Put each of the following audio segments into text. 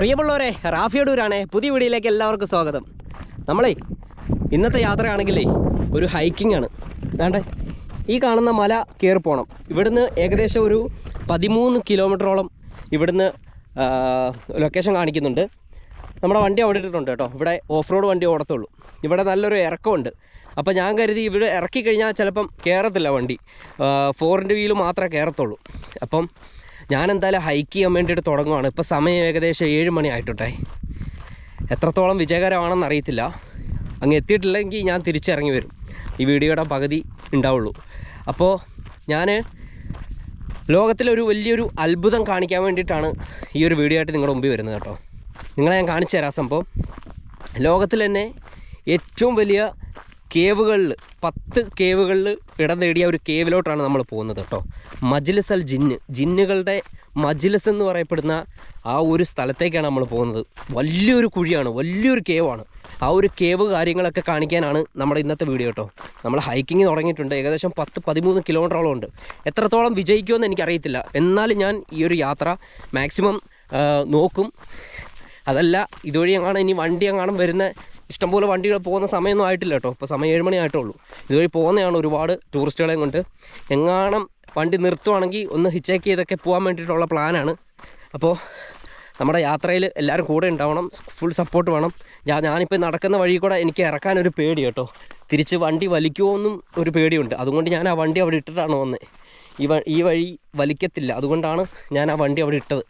പ്രിയമുള്ളവരെ റാഫിയടൂരാണേ പുതിയ വീഡിയോയിലേക്ക് എല്ലാവർക്കും സ്വാഗതം. നമ്മളെ ഇന്നത്തെ യാത്രയാണെങ്കിലേ ഒരു ഹൈക്കിംഗ് ആണ്. വേണ്ടേ? ഈ കാണുന്ന മല കയറി പോകണം ഇവിടുന്ന് ഏകദേശം ഒരു പതിമൂന്ന് കിലോമീറ്ററോളം ഇവിടുന്ന് ലൊക്കേഷൻ കാണിക്കുന്നുണ്ട്. നമ്മുടെ വണ്ടി അവിടെ ഇട്ടിട്ടുണ്ട് കേട്ടോ. ഇവിടെ ഓഫ് റോഡ് വണ്ടി ഓടത്തുള്ളൂ. ഇവിടെ നല്ലൊരു ഇറക്കമുണ്ട്. അപ്പോൾ ഞാൻ കരുതി ഇവിടെ ഇറക്കി കഴിഞ്ഞാൽ ചിലപ്പം കയറത്തില്ല വണ്ടി. ഫോറിന്റെ വീൽ മാത്രമേ കയറത്തുള്ളൂ അപ്പം ഞാൻ എന്തായാലും ഹൈക്ക് ചെയ്യാൻ വേണ്ടിയിട്ട് തുടങ്ങുവാണ്. ഇപ്പോൾ സമയം ഏകദേശം ഏഴ് മണി ആയിട്ടോട്ടെ എത്രത്തോളം വിജയകരമാണെന്ന് അറിയത്തില്ല. അങ്ങ് എത്തിയിട്ടില്ലെങ്കിൽ ഞാൻ തിരിച്ചിറങ്ങി വരും. ഈ വീഡിയോയുടെ പകുതി ഉണ്ടാവുള്ളൂ. അപ്പോൾ ഞാൻ ലോകത്തിലൊരു വലിയൊരു അത്ഭുതം കാണിക്കാൻ വേണ്ടിയിട്ടാണ് ഈ ഒരു വീഡിയോ ആയിട്ട് നിങ്ങളുടെ മുമ്പിൽ വരുന്നത് കേട്ടോ. നിങ്ങളെ ഞാൻ കാണിച്ചു തരാം സംഭവം. ലോകത്തിൽ തന്നെ ഏറ്റവും വലിയ കേവുകളിൽ പത്ത് കേവുകളിൽ ഇടം നേടിയ ഒരു കേവിലോട്ടാണ് നമ്മൾ പോകുന്നത് കേട്ടോ മജ്ലിസ് അൽ ജിന്ന് ജിന്നുകളുടെ മജ്ലിസ് എന്ന് പറയപ്പെടുന്ന ആ ഒരു സ്ഥലത്തേക്കാണ് നമ്മൾ പോകുന്നത്. വലിയൊരു കുഴിയാണ് വലിയൊരു കേവാണ്. ആ ഒരു കേവ് കാര്യങ്ങളൊക്കെ കാണിക്കാനാണ് നമ്മുടെ ഇന്നത്തെ വീഡിയോ കേട്ടോ നമ്മൾ ഹൈക്കിങ് തുടങ്ങിയിട്ടുണ്ട് ഏകദേശം പത്ത് പതിമൂന്ന് കിലോമീറ്ററോളം ഉണ്ട്. എത്രത്തോളം വിജയിക്കുമെന്ന് എനിക്കറിയത്തില്ല. എന്നാലും ഞാൻ ഈ ഒരു യാത്ര മാക്സിമം നോക്കും. അതല്ല ഇതുവഴി അങ്ങാണ് ഇനി വണ്ടി അങ്ങാണ് വരുന്ന ഇഷ്ടംപോലെ വണ്ടികൾ പോകുന്ന സമയമൊന്നും ആയിട്ടില്ല കേട്ടോ. ഇപ്പോൾ സമയം ഏഴ് മണി ആയിട്ടുള്ളൂ. ഇതുവഴി പോകുന്നതാണ് ഒരുപാട് ടൂറിസ്റ്റുകളെയും കൊണ്ട്. എങ്ങാണം വണ്ടി നിർത്തുവാണെങ്കിൽ ഒന്ന് ഹിച്ചേക്ക് ചെയ്തൊക്കെ പോകാൻ വേണ്ടിയിട്ടുള്ള പ്ലാനാണ് അപ്പോൾ നമ്മുടെ യാത്രയിൽ എല്ലാവരും കൂടെ ഉണ്ടാവണം ഫുൾ സപ്പോർട്ട് വേണം. ഞാൻ ഞാനിപ്പോൾ നടക്കുന്ന വഴി കൂടെ എനിക്ക് ഇറക്കാൻ ഒരു പേടി കേട്ടോ. തിരിച്ച് വണ്ടി വലിക്കുമോ എന്നും ഒരു പേടിയുണ്ട്. അതുകൊണ്ട് ഞാൻ ആ വണ്ടി അവിടെ ഇട്ടിട്ടാണ് വന്നത് ഈ ഈ വഴി വലിക്കത്തില്ല. അതുകൊണ്ടാണ് ഞാൻ ആ വണ്ടി അവിടെ ഇട്ടത്.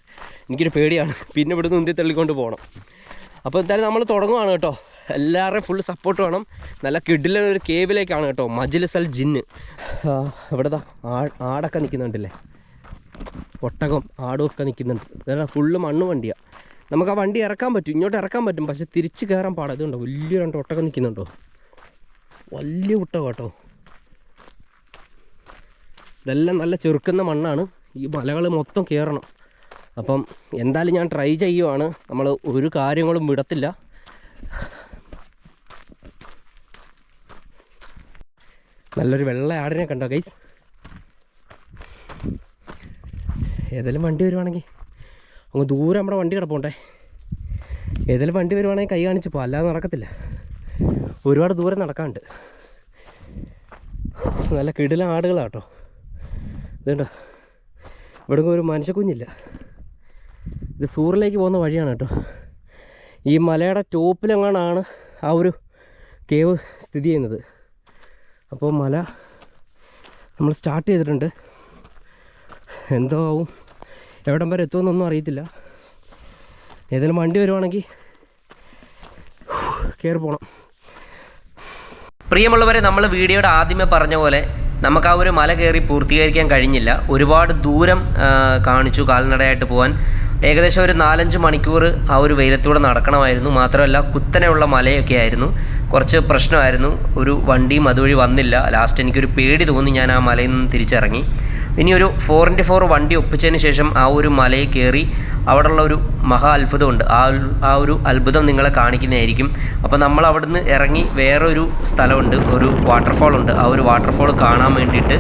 എനിക്കൊരു പേടിയാണ്. പിന്നെ ഇവിടുന്ന് ഉന്തി തള്ളിക്കൊണ്ട് പോകണം അപ്പോൾ എന്തായാലും നമ്മൾ തുടങ്ങുവാണ് കേട്ടോ. എല്ലാവരുടെയും ഫുൾ സപ്പോർട്ട് വേണം. നല്ല കിഡിലെ ഒരു കേവിലേക്കാണ് കേട്ടോ മജിലിസൽ ജിന്ന് ഇവിടെതാ ആടൊക്കെ നിൽക്കുന്നുണ്ടല്ലേ ഒട്ടകം ആടും ഒക്കെ നിൽക്കുന്നുണ്ട് ഇതെല്ലാം ഫുള്ള് മണ്ണ് വണ്ടിയാണ് നമുക്ക് ആ വണ്ടി ഇറക്കാൻ പറ്റും ഇങ്ങോട്ട് ഇറക്കാൻ പറ്റും പക്ഷെ തിരിച്ച് കയറാൻ പാടാ. ഇതുണ്ടോ വലിയ രണ്ട് ഒട്ടകം നിൽക്കുന്നുണ്ടോ വലിയ ഒട്ടകം കേട്ടോ. ഇതെല്ലാം നല്ല ചെറുക്കുന്ന മണ്ണാണ്. ഈ മലകൾ മൊത്തം കയറണം അപ്പം എന്തായാലും ഞാൻ ട്രൈ ചെയ്യുവാണ്. നമ്മൾ ഒരു കാര്യങ്ങളും വിടത്തില്ല. നല്ലൊരു വെള്ള ആടിനെ കണ്ടോ ഗൈസ് ഏതെങ്കിലും വണ്ടി വരുവാണെങ്കിൽ അങ്ങ് ദൂരെ നമ്മുടെ വണ്ടി കിടപ്പുണ്ടേ. ഏതെങ്കിലും വണ്ടി വരുവാണെങ്കിൽ കൈ കാണിച്ചു പോ അല്ലാതെ നടക്കത്തില്ല. ഒരുപാട് ദൂരം നടക്കാണ്ട് നല്ല കിടില ആടുകളാട്ടോ. ഇതുണ്ടോ? ഇവിടെ ഒരു മനുഷ്യക്കുഞ്ഞില്ല. ഇത് സൂറിലേക്ക് പോകുന്ന വഴിയാണ് കേട്ടോ. ഈ മലയുടെ ടോപ്പിലെങ്ങാണാണ് ആ ഒരു കേവ് സ്ഥിതി ചെയ്യുന്നത്? അപ്പോൾ മല നമ്മൾ സ്റ്റാർട്ട് ചെയ്തിട്ടുണ്ട്. എന്തോ ആവും? എവിടം വരെ എത്തുമെന്നൊന്നും അറിയത്തില്ല. ഏതെങ്കിലും വണ്ടി വരുവാണെങ്കിൽ കയറി പോകണം പ്രിയമുള്ളവരെ നമ്മൾ വീഡിയോയുടെ ആദ്യമേ പറഞ്ഞ പോലെ നമുക്ക് ആ ഒരു മല കയറി പൂർത്തീകരിക്കാൻ കഴിഞ്ഞില്ല. ഒരുപാട് ദൂരം കാണിച്ചു കാൽനടയായിട്ട് പോകാൻ ഏകദേശം ഒരു നാലഞ്ച് മണിക്കൂർ ആ ഒരു വെയിലത്തൂടെ നടക്കണമായിരുന്നു. മാത്രമല്ല കുത്തനെയുള്ള മലയൊക്കെ ആയിരുന്നു. കുറച്ച് പ്രശ്നമായിരുന്നു. ഒരു വണ്ടിയും അതുവഴി വന്നില്ല. ലാസ്റ്റ് എനിക്കൊരു പേടി തോന്നി ഞാൻ ആ മലയിൽ നിന്ന് തിരിച്ചിറങ്ങി. ഇനി ഒരു ഫോർ ഇന്റു ഫോർ വണ്ടി ഒപ്പിച്ചതിന് ശേഷം ആ ഒരു മലയിൽ കയറി അവിടെയുള്ള ഒരു മഹാ അത്ഭുതമുണ്ട്. ആ ആ ഒരു അത്ഭുതം നിങ്ങളെ കാണിക്കുന്നതായിരിക്കും. അപ്പോൾ നമ്മൾ അവിടുന്ന് ഇറങ്ങി വേറൊരു സ്ഥലമുണ്ട്. ഒരു വാട്ടർഫാൾ ഉണ്ട്. ആ ഒരു വാട്ടർഫാൾ കാണാൻ വേണ്ടിയിട്ട്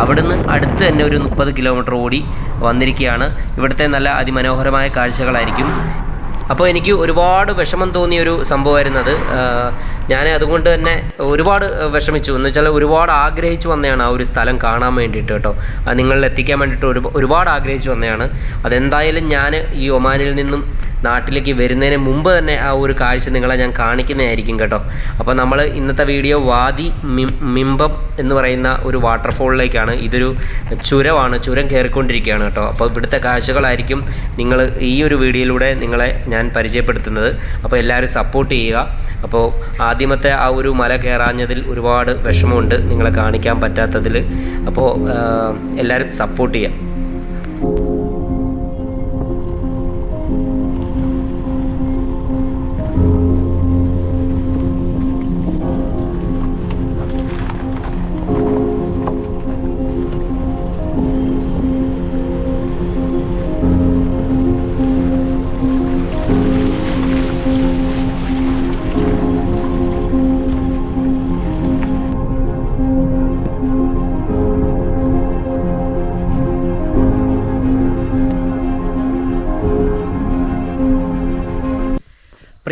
അവിടുന്ന് അടുത്ത് തന്നെ ഒരു മുപ്പത് കിലോമീറ്റർ ഓടി വന്നിരിക്കുകയാണ്. ഇവിടുത്തെ നല്ല അതിമനോഹരമായ കാഴ്ചകളായിരിക്കും. അപ്പോൾ എനിക്ക് ഒരുപാട് വിഷമം തോന്നിയ ഒരു സംഭവമായിരുന്നത് ഞാൻ അതുകൊണ്ട് തന്നെ ഒരുപാട് വിഷമിച്ചു. എന്ന് വെച്ചാൽ ഒരുപാട് ആഗ്രഹിച്ചു വന്നതാണ് ആ ഒരു സ്ഥലം കാണാൻ വേണ്ടിയിട്ട് കേട്ടോ. അത് നിങ്ങളിൽ എത്തിക്കാൻ വേണ്ടിയിട്ട് ഒരു ഒരുപാട് ആഗ്രഹിച്ചു വന്നതാണ്. അതെന്തായാലും ഞാൻ ഈ ഒമാനിൽ നിന്നും നാട്ടിലേക്ക് വരുന്നതിന് മുമ്പ് തന്നെ ആ ഒരു കാഴ്ച നിങ്ങളെ ഞാൻ കാണിക്കുന്നതായിരിക്കും കേട്ടോ. അപ്പോൾ നമ്മൾ ഇന്നത്തെ വീഡിയോ വാദി മിമ്പം എന്ന് പറയുന്ന ഒരു വാട്ടർഫോളിലേക്കാണ്. ഇതൊരു ചുരമാണ് ചുരം കയറിക്കൊണ്ടിരിക്കുകയാണ് കേട്ടോ. അപ്പോൾ ഇവിടുത്തെ കാഴ്ചകളായിരിക്കും നിങ്ങൾ ഈ ഒരു വീഡിയോയിലൂടെ നിങ്ങളെ ഞാൻ പരിചയപ്പെടുത്തുന്നത്. അപ്പോൾ എല്ലാവരും സപ്പോർട്ട് ചെയ്യുക. അപ്പോൾ ആദ്യമത്തെ ആ ഒരു മല കയറാഞ്ഞതിൽ ഒരുപാട് വിഷമമുണ്ട് നിങ്ങളെ കാണിക്കാൻ പറ്റാത്തതിൽ അപ്പോൾ എല്ലാവരും സപ്പോർട്ട് ചെയ്യുക.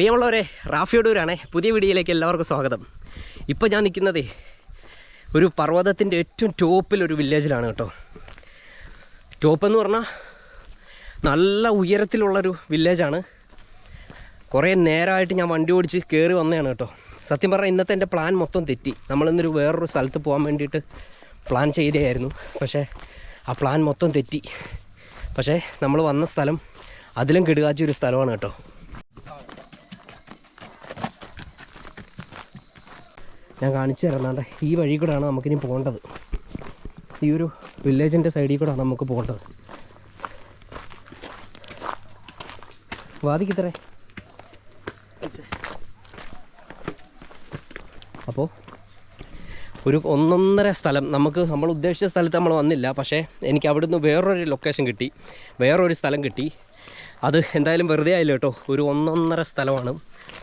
പ്രിയമുള്ളവരെ റാഫിയോടൂരാണേ പുതിയ വീഡിയോയിലേക്ക് എല്ലാവർക്കും സ്വാഗതം. ഇപ്പോൾ ഞാൻ നിൽക്കുന്നത് ഒരു പർവതത്തിന്റെ ഏറ്റവും ടോപ്പിലൊരു വില്ലേജിലാണ് കേട്ടോ. ടോപ്പ് എന്ന് പറഞ്ഞാൽ നല്ല ഉയരത്തിലുള്ളൊരു വില്ലേജാണ്. കുറേ നേരമായിട്ട് ഞാൻ വണ്ടി ഓടിച്ച് കയറി വന്നതാണ് കേട്ടോ. സത്യം പറഞ്ഞാൽ ഇന്നത്തെ എന്റെ പ്ലാൻ മൊത്തം തെറ്റി. നമ്മളിന്നൊരു വേറൊരു സ്ഥലത്ത് പോകാൻ വേണ്ടിയിട്ട് പ്ലാൻ ചെയ്തതായിരുന്നു. പക്ഷേ ആ പ്ലാൻ മൊത്തം തെറ്റി. പക്ഷേ നമ്മൾ വന്ന സ്ഥലം അതിലും കിടുകാച്ചൊരു സ്ഥലമാണ് കേട്ടോ. ഞാൻ കാണിച്ചു തരുന്നാണ്ട് ഈ വഴി കൂടെയാണ് നമുക്കിനി പോകേണ്ടത്. ഈ ഒരു വില്ലേജിന്റെ സൈഡിൽ കൂടെയാണ് നമുക്ക് പോകേണ്ടത്. വാദിക്കിത്രേ അപ്പോൾ ഒരു ഒന്നൊന്നര സ്ഥലം. നമുക്ക് നമ്മൾ ഉദ്ദേശിച്ച സ്ഥലത്ത് നമ്മൾ വന്നില്ല. പക്ഷേ എനിക്ക് അവിടുന്ന് വേറൊരു ലൊക്കേഷൻ കിട്ടി. വേറൊരു സ്ഥലം കിട്ടി. അത് എന്തായാലും വെറുതെ ആയില്ല കേട്ടോ. ഒരു ഒന്നൊന്നര സ്ഥലമാണ്.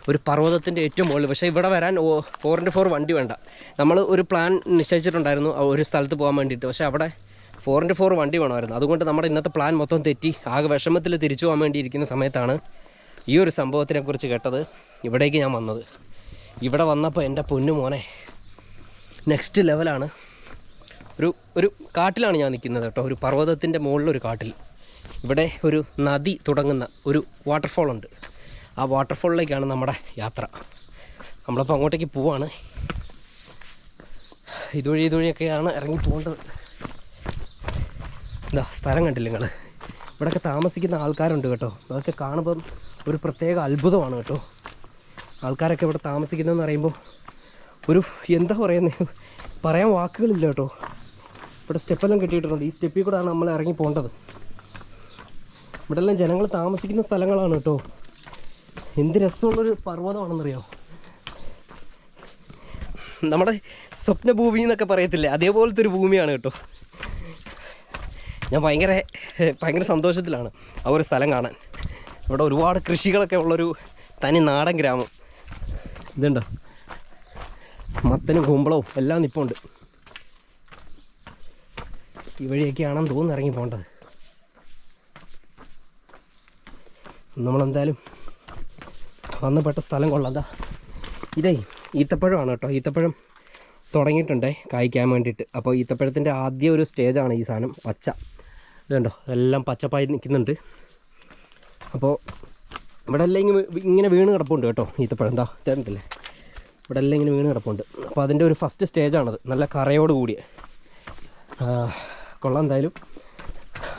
ഒരു പർവതത്തിന്റെ ഏറ്റവും മുകളിൽ. പക്ഷേ ഇവിടെ വരാൻ ഫോർ ഇന്റു ഫോർ വണ്ടി വേണ്ട. നമ്മൾ ഒരു പ്ലാൻ നിശ്ചയിച്ചിട്ടുണ്ടായിരുന്നു ഒരു സ്ഥലത്ത് പോകാൻ വേണ്ടിയിട്ട്. പക്ഷേ അവിടെ ഫോർ ഇന്റു ഫോർ വണ്ടി വേണമായിരുന്നു. അതുകൊണ്ട് നമ്മുടെ ഇന്നത്തെ പ്ലാൻ മൊത്തം തെറ്റി. ആകെ വിഷമത്തിൽ തിരിച്ചു പോകാൻ വേണ്ടിയിരിക്കുന്ന സമയത്താണ് ഈ ഒരു സംഭവത്തിനെക്കുറിച്ച് കേട്ടത് ഇവിടേക്ക് ഞാൻ വന്നത്. ഇവിടെ വന്നപ്പോൾ എന്റെ പൊന്നു മോനെ നെക്സ്റ്റ് ലെവലാണ് ഒരു ഒരു കാട്ടിലാണ് ഞാൻ നിൽക്കുന്നത് കേട്ടോ. ഒരു പർവതത്തിന്റെ മുകളിലൊരു കാട്ടിൽ. ഇവിടെ ഒരു നദി തുടങ്ങുന്ന ഒരു വാട്ടർഫോൾ ഉണ്ട്. ആ വാട്ടർഫോളിലേക്കാണ് നമ്മുടെ യാത്ര. നമ്മളിപ്പോൾ അങ്ങോട്ടേക്ക് പോവാണ്. ഇതുവഴി ഇതുവഴിയൊക്കെയാണ് ഇറങ്ങി പോകേണ്ടത്. എന്താ സ്ഥലം കണ്ടില്ല നിങ്ങൾ ഇവിടെയൊക്കെ താമസിക്കുന്ന ആൾക്കാരുണ്ട് കേട്ടോ. അതൊക്കെ കാണുമ്പം ഒരു പ്രത്യേക അത്ഭുതമാണ് കേട്ടോ. ആൾക്കാരൊക്കെ ഇവിടെ താമസിക്കുന്നതെന്ന് പറയുമ്പോൾ ഒരു എന്താ പറയുന്നത് പറയാൻ വാക്കുകളില്ല കേട്ടോ. ഇവിടെ സ്റ്റെപ്പെല്ലാം കെട്ടിയിട്ടുണ്ട്. ഈ സ്റ്റെപ്പിൽ കൂടെയാണ് നമ്മൾ ഇറങ്ങി പോകേണ്ടത്. ഇവിടെ എല്ലാം ജനങ്ങൾ താമസിക്കുന്ന സ്ഥലങ്ങളാണ് കേട്ടോ. എന്ത് രസമുള്ളൊരു പർവതമാണെന്നറിയോ? നമ്മുടെ സ്വപ്നഭൂമി എന്നൊക്കെ പറയത്തില്ലേ? അതേപോലത്തെ ഒരു ഭൂമിയാണ് കേട്ടോ. ഞാൻ ഭയങ്കര ഭയങ്കര സന്തോഷത്തിലാണ് ആ ഒരു സ്ഥലം കാണാൻ. ഇവിടെ ഒരുപാട് കൃഷികളൊക്കെ ഉള്ളൊരു തനി നാടൻ ഗ്രാമം. ഇതുണ്ടോ? മത്തനും കുമ്പളവും എല്ലാം നിപ്പുണ്ട്. ഈ വഴിയൊക്കെയാണെന്ന് തോന്നുന്നു ഇറങ്ങി പോകേണ്ടത്. നമ്മളെന്തായാലും വന്നപ്പെട്ട സ്ഥലം കൊള്ളാം. ഇതേ ഈത്തപ്പഴമാണ് കേട്ടോ. ഈത്തപ്പഴം തുടങ്ങിയിട്ടുണ്ടേ കായ്ക്കാൻ വേണ്ടിയിട്ട്. അപ്പോൾ ഈത്തപ്പഴത്തിന്റെ ആദ്യ ഒരു സ്റ്റേജാണ് ഈ സാധനം പച്ച. ഇതുണ്ടോ എല്ലാം പച്ചപ്പായി നിൽക്കുന്നുണ്ട്. അപ്പോൾ ഇവിടെ എല്ലാം ഇങ്ങനെ ഇങ്ങനെ വീണ് കിടപ്പുണ്ട് കേട്ടോ ഈത്തപ്പഴം. എന്താ തരണ്ടല്ലേ ഇവിടെ എല്ലാം ഇങ്ങനെ വീണ് കിടപ്പുണ്ട്. അപ്പോൾ അതിന്റെ ഒരു ഫസ്റ്റ് സ്റ്റേജാണത്. നല്ല കറയോട് കൂടിയ. കൊള്ളാം എന്തായാലും.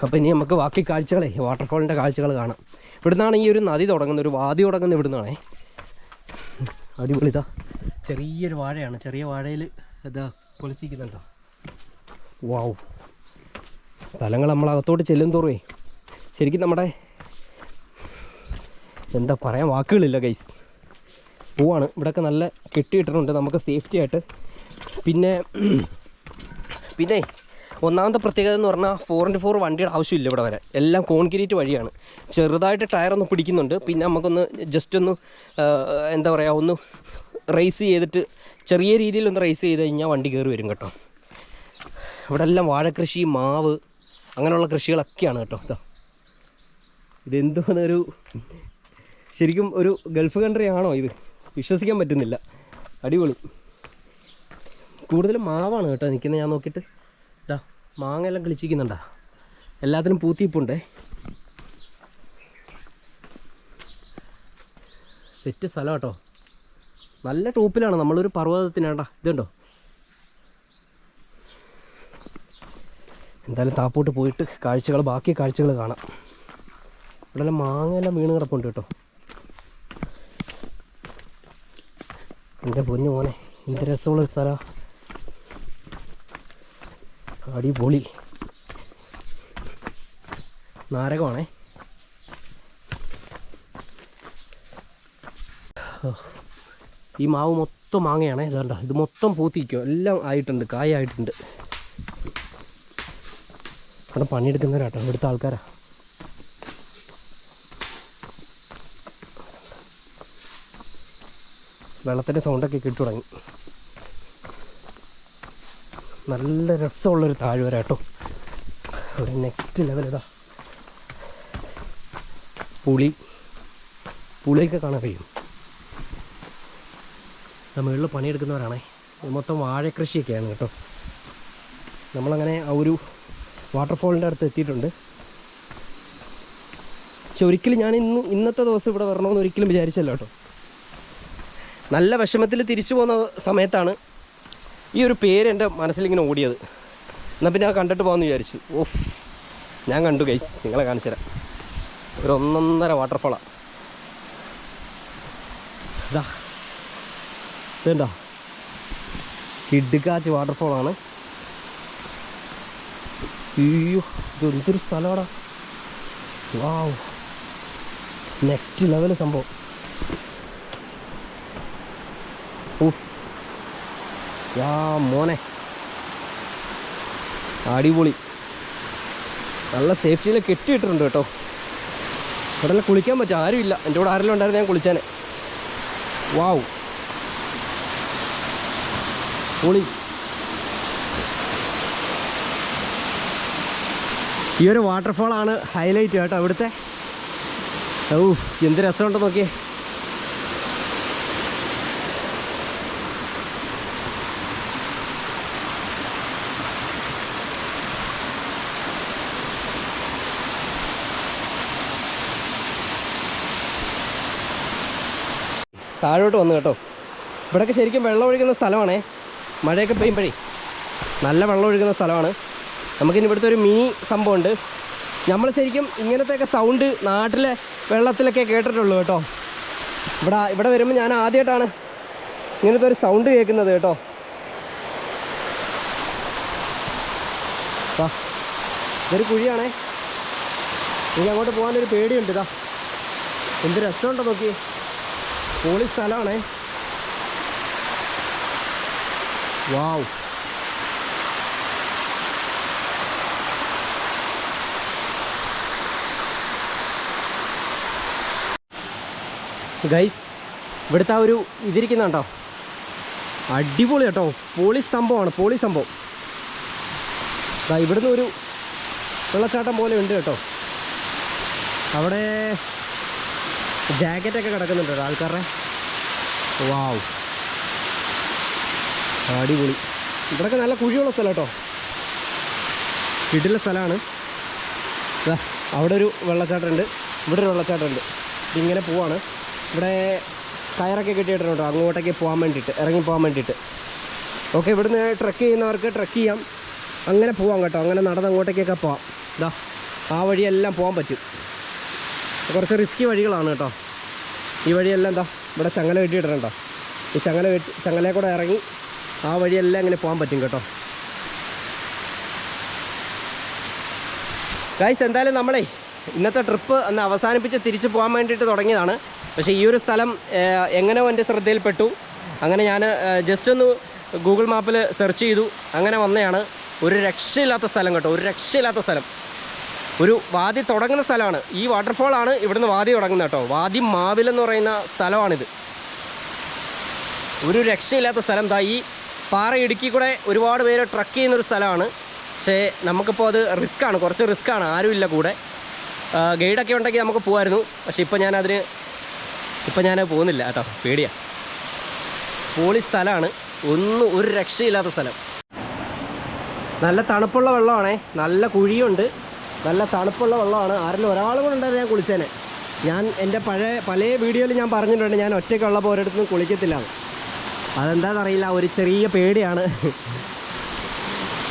അപ്പോൾ ഇനി നമുക്ക് ബാക്കി കാഴ്ചകളെ വാട്ടർഫോളിന്റെ കാഴ്ചകൾ കാണാം. ഇവിടുന്നാണ് ഈ ഒരു നദി തുടങ്ങുന്നത് ഒരു വാതി തുടങ്ങുന്നത് ഇവിടുന്നാണേ. അടിപൊളി ഇതാ ചെറിയൊരു വാഴയാണ് ചെറിയ വാഴയിൽ ഇതാ പൊളിച്ചിരിക്കുന്നുണ്ടോ? വാവ് സ്ഥലങ്ങൾ നമ്മൾ അകത്തോട്ട് ചെല്ലും തോറേ ശരിക്കും നമ്മുടെ എന്താ പറയാൻ വാക്കുകളില്ല ഗൈസ് പോവാണ്. ഇവിടെയൊക്കെ നല്ല കെട്ടിയിട്ടിട്ടുണ്ട് നമുക്ക് സേഫ്റ്റി ആയിട്ട്. പിന്നെ പിന്നെ ഒന്നാമത്തെ പ്രത്യേകത എന്ന് പറഞ്ഞാൽ ഫോർ ഇന്റു ഫോർ വണ്ടിയുടെ ആവശ്യമില്ല ഇവിടെ വരെ. എല്ലാം കോൺക്രീറ്റ് വഴിയാണ്. ചെറുതായിട്ട് ടയറൊന്ന് പിടിക്കുന്നുണ്ട്. പിന്നെ നമുക്കൊന്ന് ജസ്റ്റ് ഒന്ന് എന്താ പറയുക ഒന്ന് റേസ് ചെയ്തിട്ട് ചെറിയ രീതിയിൽ ഒന്ന് റേസ് ചെയ്ത് കഴിഞ്ഞാൽ വണ്ടി കയറി വരും കേട്ടോ. ഇവിടെ എല്ലാം വാഴക്കൃഷി മാവ് അങ്ങനെയുള്ള കൃഷികളൊക്കെയാണ് കേട്ടോ. ഇതാ ഇതെന്തോന്നൊരു ശരിക്കും ഒരു ഗൾഫ് കൺട്രി ആണോ ഇത്? വിശ്വസിക്കാൻ പറ്റുന്നില്ല. അടിപൊളി. കൂടുതലും മാവാണ് കേട്ടോ നിൽക്കുന്നത് ഞാൻ നോക്കിയിട്ട്. ഇതാ മാങ്ങ എല്ലാം കിളിച്ചിരിക്കുന്നുണ്ടാ. എല്ലാത്തിനും പൂത്തിപ്പുണ്ടേ സെറ്റ് സ്ഥലം കേട്ടോ. നല്ല ടോപ്പിലാണ്. നമ്മളൊരു പർവതത്തിനാണ്ടാ ഇതുണ്ടോ? എന്തായാലും താപ്പോട്ട് പോയിട്ട് കാഴ്ചകൾ ബാക്കി കാഴ്ചകൾ കാണാം. ഇവിടെ മാങ്ങയെല്ലാം വീണ് കിടപ്പുണ്ട് കേട്ടോ. എന്റെ പൊന്നു മോനെ എന്ത് രസമുള്ളൊരു സ്ഥലമാണ് അടിപൊളി. നാരകമാണേ. ഈ മാവ് മൊത്തം മാങ്ങയാണേ. ഇതാണ്ട ഇത് മൊത്തം പൂത്തിക്കോ എല്ലാം ആയിട്ടുണ്ട് കായായിട്ടുണ്ട്. അവിടെ പണിയെടുക്കുന്നവരാട്ടോ. ഇവിടുത്തെ ആൾക്കാരാ. വെള്ളത്തിന്റെ സൗണ്ടൊക്കെ കിട്ടു തുടങ്ങി. നല്ല രസമുള്ളൊരു താഴ്വര കേട്ടോ അവിടെ നെക്സ്റ്റ് ലെവൽ ഇതാ. പുളി. പുളിയൊക്കെ കാണാൻ കഴിയും. നമ്മളിൽ പണിയെടുക്കുന്നവരാണേ. മൊത്തം വാഴക്കൃഷിയൊക്കെയാണ് കേട്ടോ. നമ്മളങ്ങനെ ആ ഒരു വാട്ടർഫോളിന്റെ അടുത്ത് എത്തിയിട്ടുണ്ട്. പക്ഷെ ഒരിക്കലും ഞാൻ ഇന്ന് ഇന്നത്തെ ദിവസം ഇവിടെ വരണമെന്ന് ഒരിക്കലും വിചാരിച്ചല്ലോ കേട്ടോ. നല്ല വിഷമത്തിൽ തിരിച്ചു പോകുന്ന സമയത്താണ് ഈ ഒരു പേര് എന്റെ മനസ്സിലിങ്ങനെ ഓടിയത്. എന്നാൽ പിന്നെ കണ്ടിട്ട് പോകാമെന്ന് വിചാരിച്ചു. ഓഫ് ഞാൻ കണ്ടു ഗൈസ് നിങ്ങളെ കാണിച്ചു തരാം. ഒരു ഒന്നൊന്നര വാട്ടർഫോളാണ് ഇതാ ഇതുണ്ടോ? വാട്ടർഫോളാണ് അയ്യോ ഇത് എന്തൊരു സ്ഥലമാടാ. വാവ് നെക്സ്റ്റ് ലെവൽ സംഭവം. യാ മോനെ. അടിപൊളി. നല്ല സേഫ്റ്റിയിൽ കെട്ടിയിട്ടുണ്ട് കേട്ടോ. ഇവിടെ കുളിക്കാൻ പറ്റും. ആരുമില്ല. എന്റെ കൂടെ ആരെല്ലാം ഉണ്ടായിരുന്നു ഞാൻ കുളിച്ചാനെ വാവ് പൊളി. ഈ ഒരു വാട്ടർഫോൾ ആണ് ഹൈലൈറ്റ് കേട്ടോ ഇവിടുത്തെ ഔ എന്ത് രസമുണ്ടോ നോക്കിയേ. താഴോട്ട് വന്നു കേട്ടോ. ഇവിടെയൊക്കെ ശരിക്കും വെള്ളം ഒഴുകുന്ന സ്ഥലമാണേ. മഴയൊക്കെ പെയ്യുമ്പോഴേ നല്ല വെള്ളം ഒഴുകുന്ന സ്ഥലമാണ്. നമുക്കിനി ഇവിടുത്തെ ഒരു മീ സംഭവമുണ്ട്. നമ്മൾ ശരിക്കും ഇങ്ങനത്തെയൊക്കെ സൗണ്ട് നാട്ടിലെ വെള്ളത്തിലൊക്കെ കേട്ടിട്ടുള്ളൂ കേട്ടോ. ഇവിടെ ഇവിടെ വരുമ്പോൾ ഞാൻ ആദ്യമായിട്ടാണ് ഇങ്ങനത്തെ ഒരു സൗണ്ട് കേൾക്കുന്നത് കേട്ടോ. വാ ഇതൊരു കുഴിയാണേ. എനിക്ക് അങ്ങോട്ട് പോകാനൊരു പേടിയുണ്ട് ഇതാ എന്ത് രസമുണ്ടോ നോക്കി പൊളി സ്ഥലമാണേ. വാവ്. ഗൈസ് ഇവിടുത്തെ ആ ഒരു ഇതിരിക്കുന്നുണ്ടോ അടിപൊളി കേട്ടോ. പോളി സംഭവമാണ് പോളി സംഭവം. ഇവിടുന്ന് ഒരു വെള്ളച്ചാട്ടം പോലെ ഉണ്ട് കേട്ടോ. അവിടെ ജാക്കറ്റൊക്കെ കിടക്കുന്നുണ്ട് ആൾക്കാരുടെ. വാവ് അടിപൊളി. ഇവിടെയൊക്കെ നല്ല കുഴിയുള്ള സ്ഥലം കേട്ടോ. ഇടുള്ള സ്ഥലമാണ്. അവിടെ ഒരു വെള്ളച്ചാട്ടമുണ്ട്. ഇവിടെ ഒരു വെള്ളച്ചാട്ടമുണ്ട്. ഇങ്ങനെ പോവാണ്. ഇവിടെ കയറൊക്കെ കെട്ടിയിട്ടുണ്ട് കേട്ടോ. അങ്ങോട്ടേക്ക് പോകാൻ വേണ്ടിയിട്ട് ഇറങ്ങി പോകാൻ വേണ്ടിയിട്ട്. ഓക്കെ ഇവിടുന്ന് ട്രക്ക് ചെയ്യുന്നവർക്ക് ട്രക്ക് ചെയ്യാം. അങ്ങനെ പോവാം കേട്ടോ. അങ്ങനെ നടന്ന് അങ്ങോട്ടേക്കൊക്കെ പോവാം. ഇതാ ആ വഴിയെല്ലാം പോകാൻ പറ്റും. കുറച്ച് റിസ്കി വഴികളാണ് കേട്ടോ. ഈ വഴിയെല്ലാം എന്താ ഇവിടെ ചങ്ങല കെട്ടിയിട്ടുണ്ടോ ഈ ചങ്ങല കെട്ടി ചങ്ങലയെ കൂടെ ഇറങ്ങി ആ വഴിയെല്ലാം ഇങ്ങനെ പോകാൻ പറ്റും കേട്ടോ. ഗൈസ് എന്തായാലും നമ്മളെ ഇന്നത്തെ ട്രിപ്പ് അന്ന് അവസാനിപ്പിച്ച് തിരിച്ചു പോകാൻ വേണ്ടിയിട്ട് തുടങ്ങിയതാണ്. പക്ഷേ ഈ ഒരു സ്ഥലം എങ്ങനെ എന്റെ ശ്രദ്ധയിൽപ്പെട്ടു. അങ്ങനെ ഞാൻ ജസ്റ്റ് ഒന്ന് ഗൂഗിൾ മാപ്പിൽ സെർച്ച് ചെയ്തു. അങ്ങനെ വന്നതാണ്. ഒരു രക്ഷയില്ലാത്ത സ്ഥലം കേട്ടോ. ഒരു രക്ഷയില്ലാത്ത സ്ഥലം. ഒരു വാതി തുടങ്ങുന്ന സ്ഥലമാണ്. ഈ വാട്ടർഫോളാണ് ഇവിടുന്ന് വാതി തുടങ്ങുന്നത് കേട്ടോ. വാതി മാവിൽ എന്ന് പറയുന്ന സ്ഥലമാണിത്. ഒരു രക്ഷയില്ലാത്ത സ്ഥലം. താ ഈ പാറ ഇടുക്കി കൂടെ ഒരുപാട് പേര് ട്രക്ക് ചെയ്യുന്നൊരു സ്ഥലമാണ്. പക്ഷേ നമുക്കിപ്പോൾ അത് റിസ്ക്കാണ് കുറച്ച് റിസ്ക്കാണ് ആരുമില്ല കൂടെ. ഗൈഡൊക്കെ ഉണ്ടെങ്കിൽ നമുക്ക് പോകുമായിരുന്നു പക്ഷേ ഇപ്പോൾ ഞാനതിന് ഇപ്പം ഞാൻ പോകുന്നില്ല കേട്ടോ. പേടിയാ. പോളി സ്ഥലമാണ്. ഒന്നും ഒരു രക്ഷയില്ലാത്ത സ്ഥലം. നല്ല തണുപ്പുള്ള വെള്ളമാണേ. നല്ല കുഴിയുണ്ട്. നല്ല തണുപ്പുള്ള വെള്ളമാണ്. ആരെങ്കിലും ഒരാൾ കൂടെ ഉണ്ടായിരുന്നു ഞാൻ കുളിച്ചേനെ. ഞാൻ എന്റെ പഴയ പല വീഡിയോയിൽ ഞാൻ പറഞ്ഞിട്ടുണ്ട്. ഞാൻ ഒറ്റയ്ക്കുള്ളപ്പോൾ ഒരിടത്തും കുളിക്കത്തില്ല. അതെന്താണെന്നറിയില്ല ഒരു ചെറിയ പേടിയാണ്.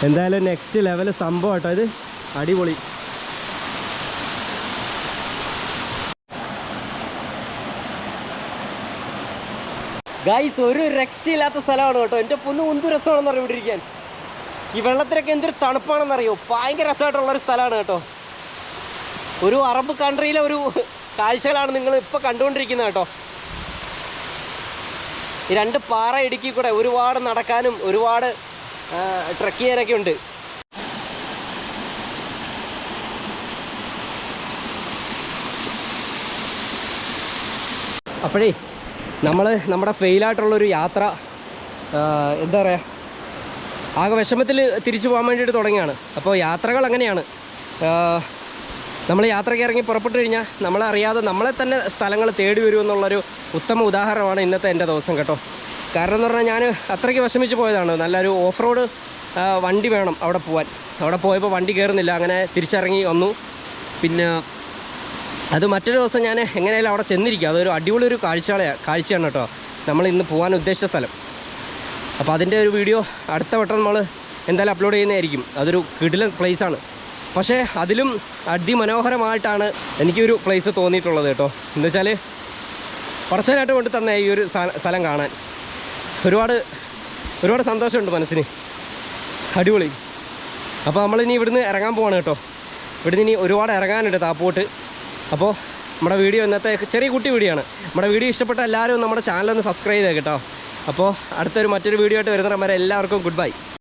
എന്തായാലും നെക്സ്റ്റ് ലെവൽ സംഭവം കേട്ടോ ഇത്. അടിപൊളി. ഗൈസ് ഒരു രക്ഷയില്ലാത്ത സ്ഥലമാണ് കേട്ടോ. എന്റെ പൊന്നു എന്ത് രസമാണെന്ന് ഇരിക്കാൻ ഈ വെള്ളത്തിനൊക്കെ എന്തൊരു തണുപ്പാണെന്നറിയോ? ഭയങ്കര രസമായിട്ടുള്ള ഒരു സ്ഥലമാണ് കേട്ടോ. ഒരു അറബ് കൺട്രിയിലെ ഒരു കാഴ്ചകളാണ് നിങ്ങൾ ഇപ്പോൾ കണ്ടുകൊണ്ടിരിക്കുന്നത് കേട്ടോ. ഈ രണ്ട് പാറ ഇടുക്കി കൂടെ ഒരുപാട് നടക്കാനും ഒരുപാട് ട്രക്ക് ചെയ്യാനൊക്കെ ഉണ്ട്. അപ്പോഴേ നമ്മൾ നമ്മുടെ ഫെയിലായിട്ടുള്ളൊരു യാത്ര എന്താ പറയുക ആകെ വിഷമത്തിൽ തിരിച്ചു പോകാൻ വേണ്ടിയിട്ട് തുടങ്ങിയാണ്. അപ്പോൾ യാത്രകൾ അങ്ങനെയാണ്. നമ്മൾ യാത്രയ്ക്ക് ഇറങ്ങി പുറപ്പെട്ടു കഴിഞ്ഞാൽ നമ്മളെ അറിയാതെ നമ്മളെ തന്നെ സ്ഥലങ്ങൾ തേടി വരുമെന്നുള്ളൊരു ഉത്തമ ഉദാഹരണമാണ് ഇന്നത്തെ എന്റെ ദിവസം കേട്ടോ. കാരണം എന്ന് പറഞ്ഞാൽ ഞാൻ അത്രയ്ക്ക് വിഷമിച്ച് പോയതാണ്. നല്ലൊരു ഓഫ് റോഡ് വണ്ടി വേണം അവിടെ പോകാൻ അവിടെ പോയപ്പോൾ വണ്ടി കയറുന്നില്ല അങ്ങനെ തിരിച്ചിറങ്ങി വന്നു. പിന്നെ അത് മറ്റൊരു ദിവസം ഞാൻ എങ്ങനെയായാലും അവിടെ ചെന്നിരിക്കുക അതൊരു അടിപൊളി ഒരു കാഴ്ചകളെ കാഴ്ചയാണ് കേട്ടോ. നമ്മൾ ഇന്ന് പോകാൻ ഉദ്ദേശിച്ച സ്ഥലം. അപ്പോൾ അതിന്റെ ഒരു വീഡിയോ അടുത്ത വട്ടം നമ്മൾ എന്തായാലും അപ്ലോഡ് ചെയ്യുന്നതായിരിക്കും. അതൊരു കിടിലൻ പ്ലേസാണ് പക്ഷേ അതിലും അതിമനോഹരമായിട്ടാണ് എനിക്കൊരു പ്ലേസ് തോന്നിയിട്ടുള്ളത് കേട്ടോ. എന്ന് വെച്ചാൽ പറച്ചനായിട്ട് കൊണ്ട് തന്നെ ഈ ഒരു സ്ഥലം കാണാൻ. ഒരുപാട് ഒരുപാട് സന്തോഷമുണ്ട് മനസ്സിന്. അടിപൊളി. അപ്പോൾ നമ്മളിനി ഇവിടുന്ന് ഇറങ്ങാൻ പോവാണ് കേട്ടോ. ഇവിടുന്ന് ഇനി ഒരുപാട് ഇറങ്ങാനുണ്ട് താപ്പോട്ട്. അപ്പോൾ നമ്മുടെ വീഡിയോ ഇന്നത്തെ ചെറിയ കുട്ടി വീഡിയോ ആണ്. നമ്മുടെ വീഡിയോ ഇഷ്ടപ്പെട്ട എല്ലാവരും നമ്മുടെ ചാനൽ ഒന്ന് സബ്സ്ക്രൈബ് ചെയ്തേ കേട്ടോ. അപ്പോൾ അടുത്തൊരു മറ്റൊരു വീഡിയോ ആയിട്ട് വരുന്നവരെ എല്ലാവർക്കും ഗുഡ് ബൈ